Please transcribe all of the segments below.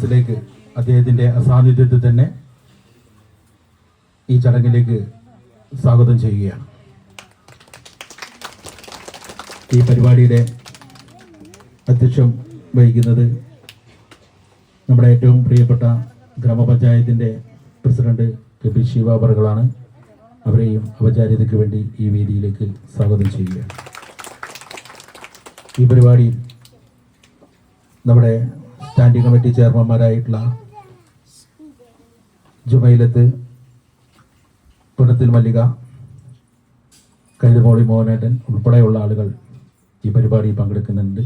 സദസ്സിലേക്ക് അദ്ദേഹത്തിന്റെ അസാന്നിധ്യത്തിൽ തന്നെ ഈ ചടങ്ങിലേക്ക് സ്വാഗതം ചെയ്യുകയാണ്. ഈ പരിപാടിയുടെ അധ്യക്ഷം വഹിക്കുന്നത് നമ്മുടെ ഏറ്റവും പ്രിയപ്പെട്ട ഗ്രാമപഞ്ചായത്തിന്റെ പ്രസിഡന്റ് കെ പി ശിവ അവർകളാണ് അവരെയും ഔപചാരികതയ്ക്ക് വേണ്ടി ഈ വേദിയിലേക്ക് സ്വാഗതം ചെയ്യുകയാണ്. ഈ പരിപാടി നമ്മുടെ സ്റ്റാൻഡിംഗ് കമ്മിറ്റി ചെയർമാൻമാരായിട്ടുള്ള ജുമൈലത്ത് പുനത്തിൽ മല്ലിക കൈതമോളി മോഹനേട്ടൻ ഉൾപ്പെടെയുള്ള ആളുകൾ ഈ പരിപാടിയിൽ പങ്കെടുക്കുന്നുണ്ട്.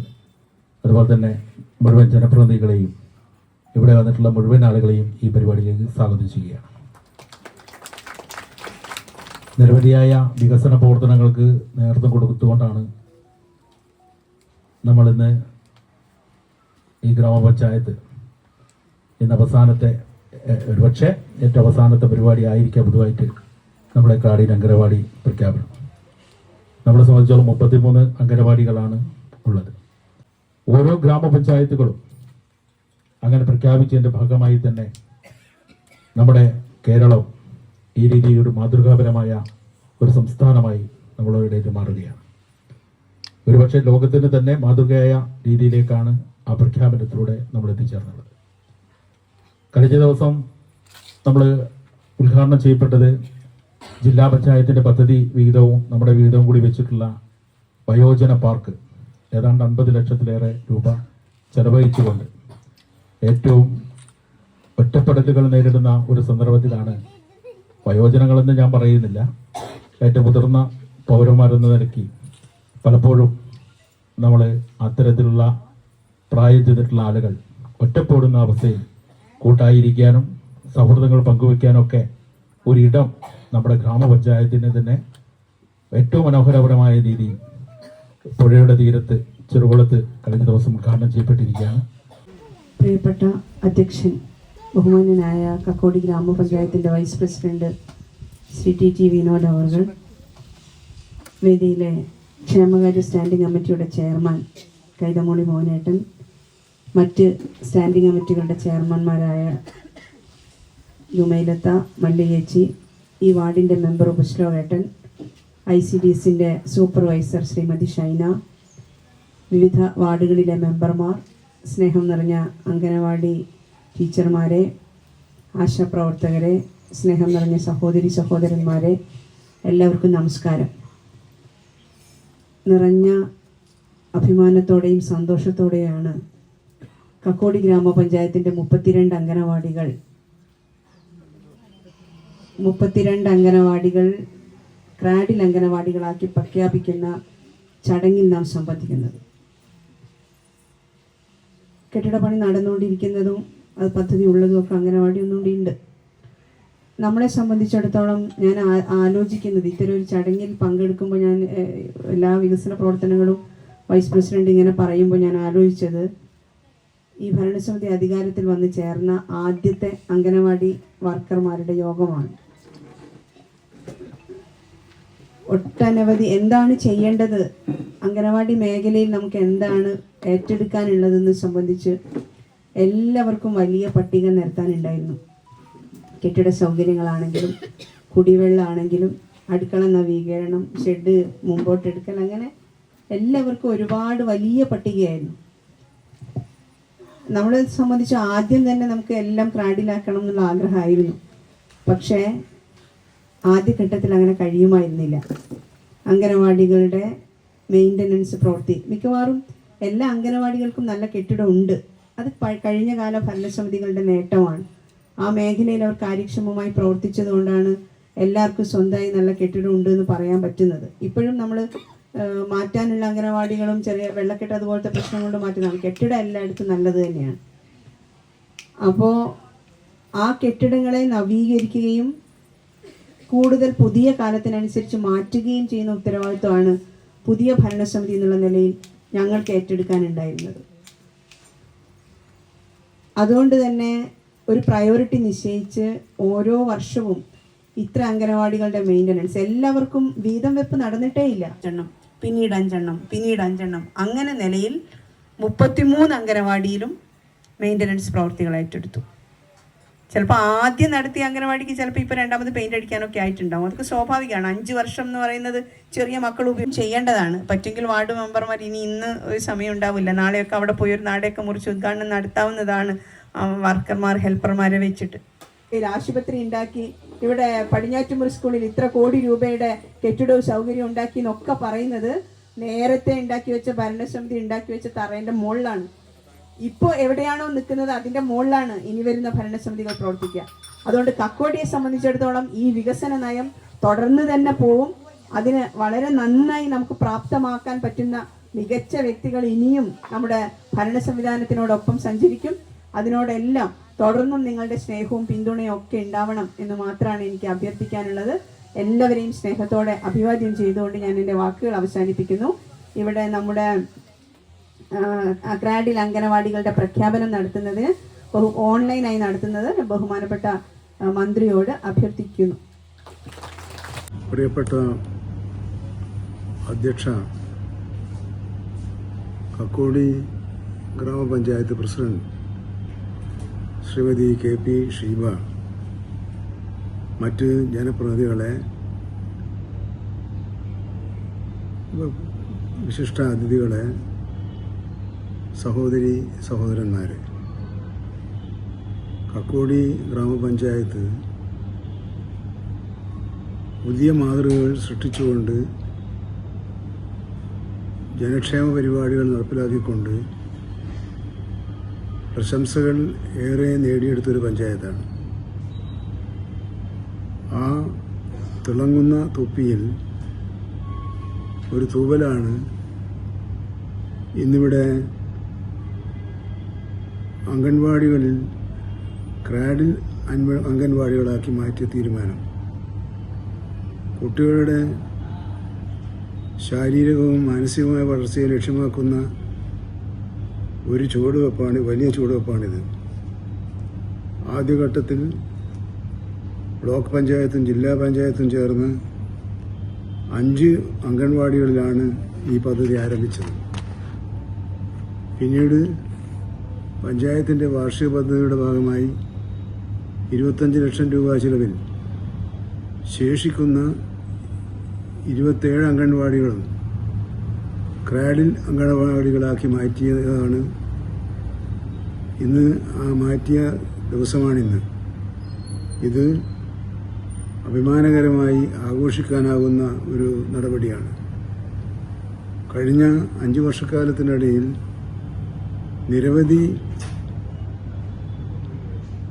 അതുപോലെ തന്നെ മുഴുവൻ ജനപ്രതിനിധികളെയും ഇവിടെ വന്നിട്ടുള്ള മുഴുവൻ ആളുകളെയും ഈ പരിപാടിയിലേക്ക് സ്വാഗതം ചെയ്യുകയാണ്. നിരവധിയായ വികസന പ്രവർത്തനങ്ങൾക്ക് നേതൃത്വം കൊടുത്തുകൊണ്ടാണ് നമ്മളിന്ന് ഈ ഗ്രാമപഞ്ചായത്ത് ഇന്ന് അവസാനത്തെ ഒരുപക്ഷെ ഏറ്റവും അവസാനത്തെ പരിപാടി ആയിരിക്കാം പൊതുവായിട്ട് നമ്മുടെ കാടി അംഗനവാടി പ്രഖ്യാപനം. നമ്മളെ സംബന്ധിച്ചോളം മുപ്പത്തിമൂന്ന് അംഗനവാടികളാണ് ഉള്ളത്. ഓരോ ഗ്രാമപഞ്ചായത്തുകളും അങ്ങനെ പ്രഖ്യാപിച്ചതിന്റെ ഭാഗമായി തന്നെ നമ്മുടെ കേരളം ഈ രീതിയിൽ ഒരു മാതൃകാപരമായ ഒരു സംസ്ഥാനമായി നമ്മളുടെ മാറുകയാണ്. ഒരുപക്ഷെ ലോകത്തിന് തന്നെ മാതൃകയായ രീതിയിലേക്കാണ് ആ പ്രഖ്യാപനത്തിലൂടെ നമ്മൾ എത്തിച്ചേർന്നത്. കഴിഞ്ഞ ദിവസം നമ്മൾ ഉദ്ഘാടനം ചെയ്യപ്പെട്ടത് ജില്ലാ പഞ്ചായത്തിന്റെ പദ്ധതി വിഹിതവും നമ്മുടെ വിഹിതവും കൂടി വെച്ചിട്ടുള്ള വയോജന പാർക്ക് ഏതാണ്ട് അൻപത് ലക്ഷത്തിലേറെ രൂപ ചെലവഴിച്ചുകൊണ്ട് ഏറ്റവും ഒറ്റപ്പെടലുകൾ നേരിടുന്ന ഒരു സന്ദർഭത്തിലാണ് വയോജനങ്ങളെന്ന് ഞാൻ പറയുന്നില്ല. ഏറ്റവും മുതിർന്ന പൗരന്മാരെന്ന നിലയ്ക്ക് പലപ്പോഴും നമ്മൾ അത്തരത്തിലുള്ള പ്രായം ചെയ്തിട്ടുള്ള ആളുകൾ ഒറ്റപ്പെടുന്ന അവസ്ഥയിൽ കൂട്ടായിരിക്കാനും സൗഹൃദങ്ങൾ പങ്കുവെക്കാനൊക്കെ ഒരിടം നമ്മുടെ ഗ്രാമപഞ്ചായത്തിന് തന്നെ ഏറ്റവും മനോഹരപരമായ രീതിയിൽ പുഴയുടെ തീരത്ത് ചെറുകുളത്ത് കഴിഞ്ഞ ദിവസം ഉദ്ഘാടനം ചെയ്യപ്പെട്ടിരിക്കുകയാണ്. പ്രിയപ്പെട്ട അധ്യക്ഷൻ ബഹുമാന്യനായ കക്കോടി ഗ്രാമപഞ്ചായത്തിന്റെ vice president Shri T T Vinod അവർ വേദിയിലെ ക്ഷേമകാര്യ സ്റ്റാൻഡിംഗ് കമ്മിറ്റിയുടെ ചെയർമാൻ കൈതമോളി മോഹനേട്ടൻ മറ്റ് സ്റ്റാൻഡിംഗ് കമ്മിറ്റികളുടെ ചെയർമാൻമാരായ ജുമൈലത്ത മല്ലിയേച്ചി ഈ വാർഡിന്റെ മെമ്പർ ഉപശ്ലോകേട്ടൻ ഐ സി ഡി എസിന്റെ സൂപ്പർവൈസർ ശ്രീമതി ഷൈന വിവിധ വാർഡുകളിലെ മെമ്പർമാർ സ്നേഹം നിറഞ്ഞ അംഗനവാടി ടീച്ചർമാരെ ആശാപ്രവർത്തകരെ സ്നേഹം നിറഞ്ഞ സഹോദരി സഹോദരന്മാരെ എല്ലാവർക്കും നമസ്കാരം. നിറഞ്ഞ അഭിമാനത്തോടെയും സന്തോഷത്തോടെയാണ് കക്കോടി ഗ്രാമപഞ്ചായത്തിന്റെ മുപ്പത്തിരണ്ട് അംഗനവാടികൾ. മുപ്പത്തിരണ്ട് അംഗനവാടികൾ ക്രാഡിൽ അംഗനവാടികളാക്കി പ്രഖ്യാപിക്കുന്ന ചടങ്ങിൽ നാം സംബന്ധിക്കുന്നത്. കെട്ടിടപ്പണി നടന്നുകൊണ്ടിരിക്കുന്നതും അത് പദ്ധതി ഉള്ളതും ഒക്കെ അംഗനവാടി ഒന്നുകൂടി ഉണ്ട്. നമ്മളെ സംബന്ധിച്ചിടത്തോളം ഞാൻ ആലോചിക്കുന്നത് ഇത്തരം ഒരു ചടങ്ങിൽ പങ്കെടുക്കുമ്പോൾ ഞാൻ എല്ലാ വികസന പ്രവർത്തനങ്ങളും വൈസ് പ്രസിഡന്റ് ഇങ്ങനെ പറയുമ്പോൾ ഞാൻ ആലോചിച്ചത് ഈ ഭരണസമിതി അധികാരത്തിൽ വന്ന് ചേർന്ന ആദ്യത്തെ അംഗനവാടി വർക്കർമാരുടെ യോഗമാണ്. ഒട്ടനവധി എന്താണ് ചെയ്യേണ്ടത്? അംഗനവാടി മേഖലയിൽ നമുക്ക് എന്താണ് ഏറ്റെടുക്കാനുള്ളതെന്ന് സംബന്ധിച്ച് എല്ലാവർക്കും വലിയ പട്ടിക നിരത്താനുണ്ടായിരുന്നു. കെട്ടിട സൗകര്യങ്ങളാണെങ്കിലും കുടിവെള്ളമാണെങ്കിലും അടുക്കള നവീകരണം ഷെഡ് മുമ്പോട്ടെടുക്കൽ അങ്ങനെ എല്ലാവർക്കും ഒരുപാട് വലിയ പട്ടികയായിരുന്നു. നമ്മളെ സംബന്ധിച്ച് ആദ്യം തന്നെ നമുക്ക് എല്ലാം ക്രാഡിലാക്കണം എന്നുള്ള ആഗ്രഹമായിരുന്നു. പക്ഷേ ആദ്യഘട്ടത്തിൽ അങ്ങനെ കഴിയുമായിരുന്നില്ല. അംഗനവാടികളുടെ മെയിന്റനൻസ് പ്രവൃത്തി. മിക്കവാറും എല്ലാ അംഗനവാടികൾക്കും നല്ല കെട്ടിടം ഉണ്ട് അത് കഴിഞ്ഞ കാല ഭരണസമിതികളുടെ നേട്ടമാണ്. ആ മേഖലയിൽ അവർ കാര്യക്ഷമമായി പ്രവർത്തിച്ചതുകൊണ്ടാണ് എല്ലാവർക്കും സ്വന്തമായി നല്ല കെട്ടിടം ഉണ്ട് എന്ന് പറയാൻ പറ്റുന്നത്. ഇപ്പോഴും നമ്മൾ മാറ്റാനുള്ള അംഗനവാടികളും ചെറിയ വെള്ളക്കെട്ട് അതുപോലത്തെ പ്രശ്നം കൊണ്ട് മാറ്റുന്നതാണ് കെട്ടിടം എല്ലായിടത്തും നല്ലത് തന്നെയാണ്. അപ്പോൾ ആ കെട്ടിടങ്ങളെ നവീകരിക്കുകയും കൂടുതൽ പുതിയ കാലത്തിനനുസരിച്ച് മാറ്റുകയും ചെയ്യുന്ന ഉത്തരവാദിത്വമാണ് പുതിയ ഭരണസമിതി എന്നുള്ള നിലയിൽ ഞങ്ങൾക്ക് ഏറ്റെടുക്കാനുണ്ടായിരുന്നത്. അതുകൊണ്ട് തന്നെ ഒരു പ്രയോറിറ്റി നിശ്ചയിച്ച് ഓരോ വർഷവും ഇത്ര അംഗനവാടികളുടെ മെയിന്റനൻസ് എല്ലാവർക്കും വീതം വെപ്പ് നടന്നിട്ടേ ഇല്ല. അഞ്ചെണ്ണം പിന്നീട് അഞ്ചെണ്ണം പിന്നീട് അഞ്ചെണ്ണം. അങ്ങനെ നിലയിൽ മുപ്പത്തിമൂന്ന് അംഗനവാടിയിലും മെയിന്റനൻസ് പ്രവർത്തികൾ ഏറ്റെടുത്തു. ചിലപ്പോൾ ആദ്യം നടത്തിയ അംഗനവാടിക്ക് ചിലപ്പോൾ ഇപ്പോൾ രണ്ടാമത് പെയിന്റ് അടിക്കാനൊക്കെ ആയിട്ടുണ്ടാവും. അതൊക്കെ സ്വാഭാവികമാണ്. അഞ്ച് വർഷം എന്ന് പറയുന്നത് ചെറിയ മക്കൾ ഉപയോഗം ചെയ്യേണ്ടതാണ്. പറ്റുമെങ്കിൽ വാർഡ് മെമ്പർമാർ ഇനി ഇന്ന് ഒരു സമയം ഉണ്ടാവില്ല. നാളെയൊക്കെ അവിടെ പോയി ഒരു നാടെയൊക്കെ മുറിച്ച് ഉദ്ഘാടനം നടത്താവുന്നതാണ് വർക്കർമാർ ഹെൽപ്പർമാരെ വെച്ചിട്ട്. ആശുപത്രി ഉണ്ടാക്കി ഇവിടെ പടിഞ്ഞാറ്റുമുറി സ്കൂളിൽ ഇത്ര കോടി രൂപയുടെ കെട്ടിടവും സൗകര്യം ഉണ്ടാക്കി എന്നൊക്കെ പറയുന്നത് നേരത്തെ ഉണ്ടാക്കി വെച്ച ഭരണസമിതി ഉണ്ടാക്കി വെച്ച തറേന്റെ മുകളിലാണ്. ഇപ്പോൾ എവിടെയാണോ നിൽക്കുന്നത് അതിന്റെ മുകളിലാണ് ഇനി വരുന്ന ഭരണസമിതികൾ പ്രവർത്തിക്കുക. അതുകൊണ്ട് കക്കോടിയെ സംബന്ധിച്ചിടത്തോളം ഈ വികസന നയം തുടർന്ന് തന്നെ പോവും. അതിന് വളരെ നന്നായി നമുക്ക് പ്രാപ്തമാക്കാൻ പറ്റുന്ന മികച്ച വ്യക്തികൾ ഇനിയും നമ്മുടെ ഭരണ സംവിധാനത്തിനോടൊപ്പം സഞ്ചരിക്കും. അതിനോടെല്ലാം തുടർന്നും നിങ്ങളുടെ സ്നേഹവും പിന്തുണയും ഒക്കെ ഉണ്ടാവണം എന്ന് മാത്രമാണ് എനിക്ക് അഭ്യർത്ഥിക്കാനുള്ളത്. എല്ലാവരെയും സ്നേഹത്തോടെ അഭിവാദ്യം ചെയ്തുകൊണ്ട് ഞാൻ എന്റെ വാക്കുകൾ അവസാനിപ്പിക്കുന്നു. ഇവിടെ നമ്മുടെ ക്രാഡിൽ അംഗനവാടികളുടെ പ്രഖ്യാപനം നടത്തുന്നതിന് ബഹു ഓൺലൈനായി നടത്തുന്നത് ബഹുമാനപ്പെട്ട മന്ത്രിയോട് അഭ്യർത്ഥിക്കുന്നു. പ്രിയപ്പെട്ട അധ്യക്ഷ Kakkodi grama panchayat president Shrimati K P Sheeba മറ്റ് ജനപ്രതിനിധികളെ വിശിഷ്ട അതിഥികളെ സഹോദരി സഹോദരന്മാരെ. കക്കോടി ഗ്രാമപഞ്ചായത്ത് പുതിയ മാതൃകകൾ സൃഷ്ടിച്ചുകൊണ്ട് ജനക്ഷേമ പരിപാടികൾ നടപ്പിലാക്കിക്കൊണ്ട് പ്രശംസകൾ ഏറെ നേടിയെടുത്തൊരു പഞ്ചായത്താണ്. ആ തിളങ്ങുന്ന തൊപ്പിയിൽ ഒരു തൂവലാണ് ഇന്നിവിടെ അംഗൻവാടികളിൽ ക്രാഡിൽ അൻവ അംഗൻവാടികളാക്കി മാറ്റിയ തീരുമാനം. കുട്ടികളുടെ ശാരീരികവും മാനസികവുമായ വളർച്ചയെ ലക്ഷ്യമാക്കുന്ന ഒരു ചുവടുവെപ്പാണ് വലിയ ചുവടുവെപ്പാണിത് ആദ്യഘട്ടത്തിൽ ബ്ലോക്ക് പഞ്ചായത്തും ജില്ലാ പഞ്ചായത്തും ചേർന്ന് അഞ്ച് അംഗൻവാടികളിലാണ് ഈ പദ്ധതി ആരംഭിച്ചത്. പിന്നീട് പഞ്ചായത്തിന്റെ വാർഷിക പദ്ധതിയുടെ ഭാഗമായി ഇരുപത്തഞ്ച് ലക്ഷം രൂപ ചിലവിൽ ശേഷിക്കുന്ന ഇരുപത്തേഴ് അംഗൻവാടികളും ക്രാഡിൽ അങ്കണവാടികളാക്കി മാറ്റിയതാണ്. ഇന്ന് ആ മാറ്റിയ ദിവസമാണിന്ന്. ഇത് അഭിമാനകരമായി ആഘോഷിക്കാനാകുന്ന ഒരു നടപടിയാണ്. കഴിഞ്ഞ അഞ്ചു വർഷക്കാലത്തിനിടയിൽ നിരവധി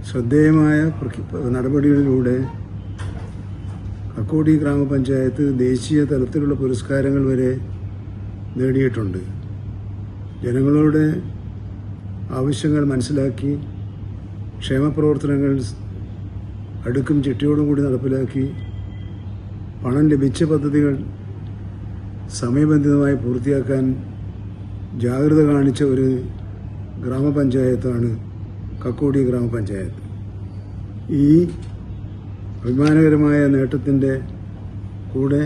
ശ്രദ്ധേയമായ നടപടികളിലൂടെ കക്കോടി ഗ്രാമപഞ്ചായത്ത് ദേശീയ തലത്തിലുള്ള പുരസ്കാരങ്ങൾ വരെ നേടിയിട്ടുണ്ട്. ജനങ്ങളുടെ ആവശ്യങ്ങൾ മനസ്സിലാക്കി ക്ഷേമപ്രവർത്തനങ്ങൾ അടുക്കും ചിട്ടയോടും കൂടി നടപ്പിലാക്കി പണം ലഭിച്ച പദ്ധതികൾ സമയബന്ധിതമായി പൂർത്തിയാക്കാൻ ജാഗ്രത കാണിച്ച ഒരു ഗ്രാമപഞ്ചായത്താണ് കക്കോടി ഗ്രാമപഞ്ചായത്ത്. ഈ അഭിമാനകരമായ നേട്ടത്തിന്റെ കൂടെ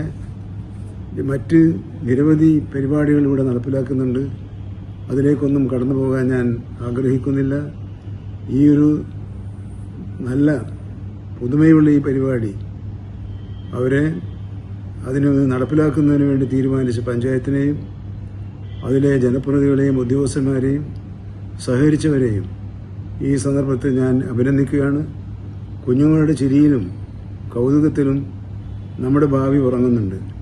മറ്റ് നിരവധി പരിപാടികൾ ഇവിടെ നടപ്പിലാക്കുന്നുണ്ട്. അതിലേക്കൊന്നും കടന്നു പോകാൻ ഞാൻ ആഗ്രഹിക്കുന്നില്ല. ഈ ഒരു നല്ല പുതുമയുള്ള ഈ പരിപാടി അവരെ അതിന് നടപ്പിലാക്കുന്നതിന് വേണ്ടി തീരുമാനിച്ച പഞ്ചായത്തിനെയും അതിലെ ജനപ്രതിനിധികളെയും ഉദ്യോഗസ്ഥന്മാരെയും സഹകരിച്ചവരെയും ഈ സന്ദർഭത്തിൽ ഞാൻ അഭിനന്ദിക്കുകയാണ്. കുഞ്ഞുങ്ങളുടെ ചിരിയിലും കൗതുകത്തിലും നമ്മുടെ ഭാവി ഉറങ്ങുന്നുണ്ട്.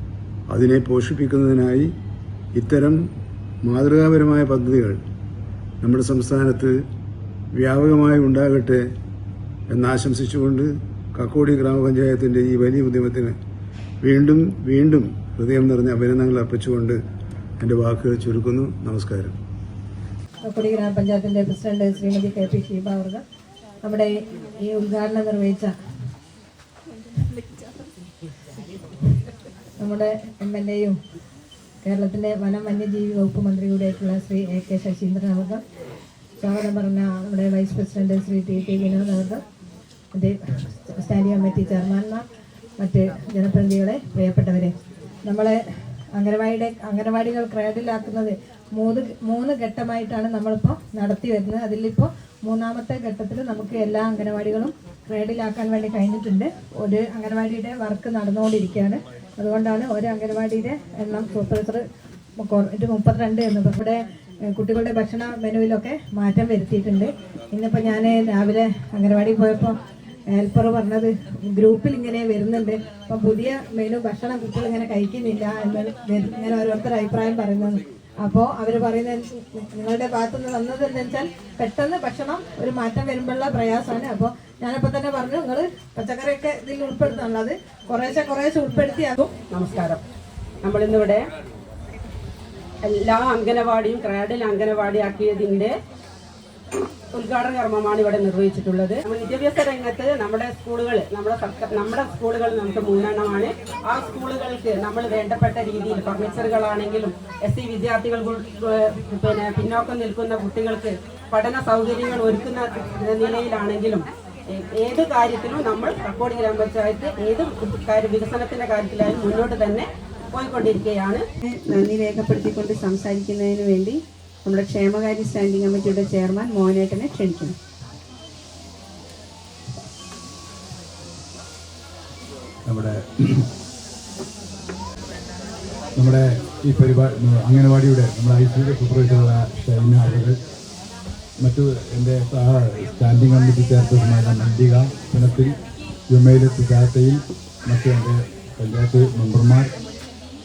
അതിനെ പോഷിപ്പിക്കുന്നതിനായി ഇത്തരം മാതൃകാപരമായ പദ്ധതികൾ നമ്മുടെ സംസ്ഥാനത്ത് വ്യാപകമായി ഉണ്ടാകട്ടെ എന്നാശംസിച്ചുകൊണ്ട് കക്കോടി ഗ്രാമപഞ്ചായത്തിന്റെ ഈ വലിയ ഉദ്യമത്തിന് വീണ്ടും വീണ്ടും ഹൃദയം നിറഞ്ഞ അഭിനന്ദനങ്ങൾ അർപ്പിച്ചുകൊണ്ട് എന്റെ വാക്കുകൾ ചുരുക്കുന്നു. നമസ്കാരം. കക്കോടി ഗ്രാമപഞ്ചായത്തിന്റെ president Shrimati K P Sheeba നമ്മുടെ ഈ ഉദ്ഘാടനം നിർവഹിച്ച നമ്മുടെ എം എൽ എയും കേരളത്തിന്റെ വനം വന്യജീവി വകുപ്പ് മന്ത്രി കൂടിയായിട്ടുള്ള ശ്രീ എ കെ ശശീന്ദ്രൻ അവർക്ക് സ്വാഗതം പറഞ്ഞ നമ്മുടെ vice president Shri T T Vinod അവർക്ക് സ്റ്റാൻഡിംഗ് കമ്മിറ്റി ചെയർമാൻമാർ മറ്റ് ജനപ്രതിനിധികളെ പ്രിയപ്പെട്ടവരെ. നമ്മളെ അംഗനവാടിയുടെ അംഗനവാടികൾ ക്രേഡിലാക്കുന്നത് മൂന്ന് മൂന്ന് ഘട്ടമായിട്ടാണ് നമ്മളിപ്പോൾ നടത്തി വരുന്നത്. അതിലിപ്പോൾ മൂന്നാമത്തെ ഘട്ടത്തിൽ നമുക്ക് എല്ലാ അംഗനവാടികളും ക്രേഡിലാക്കാൻ വേണ്ടി കഴിഞ്ഞിട്ടുണ്ട്. ഒരു അംഗനവാടിയുടെ വർക്ക് നടന്നുകൊണ്ടിരിക്കുകയാണ്. അതുകൊണ്ടാണ് ഒരു അംഗൻവാടിയിലെ എണ്ണം സൂപ്പർവൈസർ ഇത് മുപ്പത്തിരണ്ട് എന്ന്. ഇവിടെ കുട്ടികളുടെ ഭക്ഷണ മെനുവിലൊക്കെ മാറ്റം വരുത്തിയിട്ടുണ്ട്. ഇന്നിപ്പോൾ ഞാൻ രാവിലെ അംഗനവാടി പോയപ്പോൾ ഹെൽപ്പർ പറഞ്ഞത് ഗ്രൂപ്പിൽ ഇങ്ങനെ വരുന്നുണ്ട്. അപ്പം പുതിയ മെനു ഭക്ഷണം കുട്ടികൾ ഇങ്ങനെ കഴിക്കുന്നില്ല എന്ന് ഇങ്ങനെ ഓരോരുത്തർ അഭിപ്രായം പറയുന്നത് അപ്പോൾ അവർ പറയുന്ന നിങ്ങളുടെ ഭാഗത്തുനിന്ന് വന്നത് എന്താ വെച്ചാൽ പെട്ടെന്ന് ഭക്ഷണം ഒരു മാറ്റം വരുമ്പോഴുള്ള പ്രയാസമാണ്. അപ്പോൾ ഞാനപ്പോൾ തന്നെ പറഞ്ഞു നിങ്ങൾ പച്ചക്കറിയൊക്കെ ഇതിൽ ഉൾപ്പെടുത്താനുള്ളത് കുറേശ്ശെ കുറേശ്ശെ ഉൾപ്പെടുത്തിയാകും. നമസ്കാരം. നമ്മളിന്നിവിടെ എല്ലാ അംഗനവാടിയും ക്രാഡിൽ അംഗനവാടിയാക്കിയതിന്റെ ഉദ്ഘാടന കർമ്മമാണ് ഇവിടെ നിർവഹിച്ചിട്ടുള്ളത്. വിദ്യാഭ്യാസ രംഗത്ത് നമ്മുടെ സ്കൂളുകൾ നമ്മുടെ സർക്കാർ നമ്മുടെ സ്കൂളുകൾ നമുക്ക് മൂന്നെണ്ണമാണ് ആ സ്കൂളുകൾക്ക് നമ്മൾ വേണ്ടപ്പെട്ട രീതിയിൽ ഫർണിച്ചറുകളാണെങ്കിലും എസ് സി വിദ്യാർത്ഥികൾ പിന്നെ പിന്നോക്കം നിൽക്കുന്ന കുട്ടികൾക്ക് പഠന സൗകര്യങ്ങൾ ഒരുക്കുന്ന നിലയിലാണെങ്കിലും ഏത് കാര്യത്തിലും നമ്മൾ കക്കോട് ഗ്രാമപഞ്ചായത്ത് ഏത് കാര്യ വികസനത്തിന്റെ കാര്യത്തിലായാലും മുന്നോട്ട് തന്നെ പോയിക്കൊണ്ടിരിക്കുകയാണ്. നന്ദി രേഖപ്പെടുത്തിക്കൊണ്ട് സംസാരിക്കുന്നതിന് വേണ്ടി നമ്മുടെ ക്ഷേമകാര്യ സ്റ്റാൻഡിംഗ് കമ്മിറ്റിയുടെ ചെയർമാൻ മോഹനേട്ടനെ ക്ഷണിക്കുന്നു. നമ്മുടെ നമ്മുടെ ഈ പരിപാടി അംഗനവാടിയുടെ നമ്മുടെ ഐ സിയുടെ സൂപ്പർവൈസറായ ഷൈന അവരുടെ മറ്റു എന്റെ സ്റ്റാൻഡിംഗ് കമ്മിറ്റി ചെയർപേഴ്സണായ മല്ലിക പിണത്തിൽ ജുമയിലെ സുജാത്തയിൽ മറ്റു എന്റെ പഞ്ചായത്ത് മെമ്പർമാർ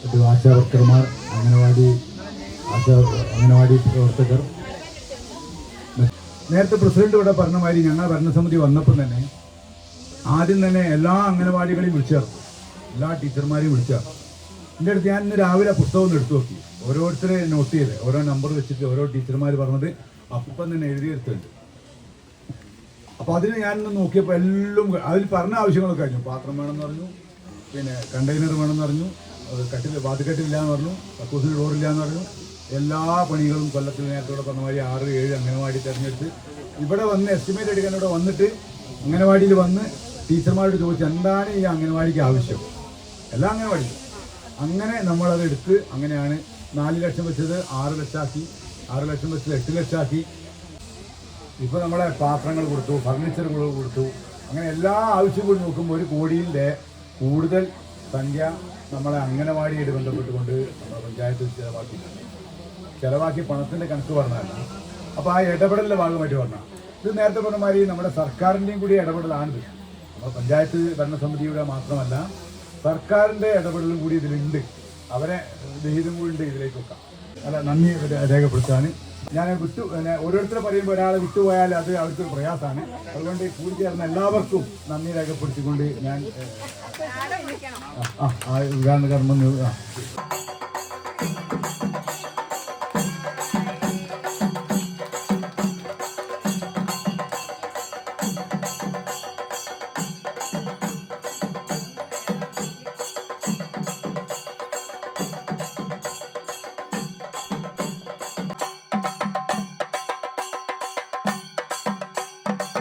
മറ്റു ആശാ വർക്കർമാർ അംഗനവാടി ആശാ അംഗനവാടി പ്രവർത്തകർ. നേരത്തെ പ്രസിഡന്റ് ഇവിടെ പറഞ്ഞ മാതിരി ഞങ്ങൾ ഭരണസമിതി വന്നപ്പോൾ തന്നെ ആദ്യം തന്നെ എല്ലാ അംഗനവാടികളെയും വിളിച്ചു ചേർത്തു. എല്ലാ ടീച്ചർമാരെയും വിളിച്ചു ചേർത്തു. എന്റെ അടുത്ത് ഞാൻ ഇന്ന് രാവിലെ പുസ്തകം ഒന്ന് എടുത്തു നോക്കി. ഓരോരുത്തരെ നോട്ട് ചെയ്ത്. ഓരോ നമ്പർ വെച്ചിട്ട് ഓരോ ടീച്ചർമാർ പറഞ്ഞത് അപ്പം തന്നെ എഴുതിയെടുത്തുണ്ട് അപ്പോൾ അതിന് ഞാനൊന്ന് നോക്കിയപ്പോൾ എല്ലാം അതിൽ പറഞ്ഞ ആവശ്യങ്ങളൊക്കെ കഴിഞ്ഞു. പാത്രം വേണമെന്ന് പറഞ്ഞു പിന്നെ കണ്ടെയ്നർ വേണമെന്ന് പറഞ്ഞു കട്ടിൽ വാതിക്കെട്ടില്ല എന്ന് പറഞ്ഞു കക്കൂസിന് ഡോറില്ല എന്ന് പറഞ്ഞു. എല്ലാ പണികളും കൊല്ലത്തിൽ നേരത്തോടെ പറഞ്ഞ മാതിരി ആറ് ഏഴ് അംഗനവാടി തിരഞ്ഞെടുത്ത് ഇവിടെ വന്ന് എസ്റ്റിമേറ്റ് എടുക്കാൻ ഇവിടെ വന്നിട്ട് അംഗനവാടിയിൽ വന്ന് ടീച്ചർമാരോട് ചോദിച്ചു എന്താണ് ഈ അംഗനവാടിക്ക് ആവശ്യം? എല്ലാ അംഗനവാടിക്കും അങ്ങനെ നമ്മളത് എടുത്ത് അങ്ങനെയാണ് നാല് ലക്ഷം വെച്ചത് ആറ് ലക്ഷമാക്കി ആറ് ലക്ഷം വെച്ച് എട്ട് ലക്ഷമാക്കി ഇപ്പോൾ നമ്മളെ പാത്രങ്ങൾ കൊടുത്തു ഫർണിച്ചറുകൾ കൊടുത്തു. അങ്ങനെ എല്ലാ ആവശ്യം കൂടി നോക്കുമ്പോൾ ഒരു കോടിയിലെ കൂടുതൽ സംഖ്യ നമ്മളെ അംഗനവാടിയായിട്ട് ബന്ധപ്പെട്ടുകൊണ്ട് നമ്മുടെ പഞ്ചായത്ത് ചിലവാക്കി. ചിലവാക്കി പണത്തിന്റെ കണക്ക് പറഞ്ഞാൽ അപ്പോൾ ആ ഇടപെടലിന്റെ ഭാഗമായിട്ട് പറഞ്ഞാൽ ഇത് നേരത്തെ പറഞ്ഞ മാതിരി നമ്മുടെ സർക്കാരിന്റെയും കൂടി ഇടപെടലാണിത്. നമ്മുടെ പഞ്ചായത്ത് ഭരണസമിതിയുടെ മാത്രമല്ല സർക്കാരിന്റെ ഇടപെടലും കൂടി ഇതിലുണ്ട്. അവരെ വിഹിതം കൂടി ഉണ്ട് ഇതിലേക്കൊക്കെ അല്ല നന്ദി രേഖപ്പെടുത്താണ് ഞാൻ വിട്ടു പിന്നെ ഓരോരുത്തരെ പറയുമ്പോൾ ഒരാളെ വിട്ടുപോയാൽ അത് അവർക്ക് പ്രയാസമാണ്. അതുകൊണ്ട് കൂടി ചേർന്ന എല്ലാവർക്കും നന്ദി രേഖപ്പെടുത്തിക്കൊണ്ട് ഞാൻ ആ ഉദ്ഘാടന കർമ്മം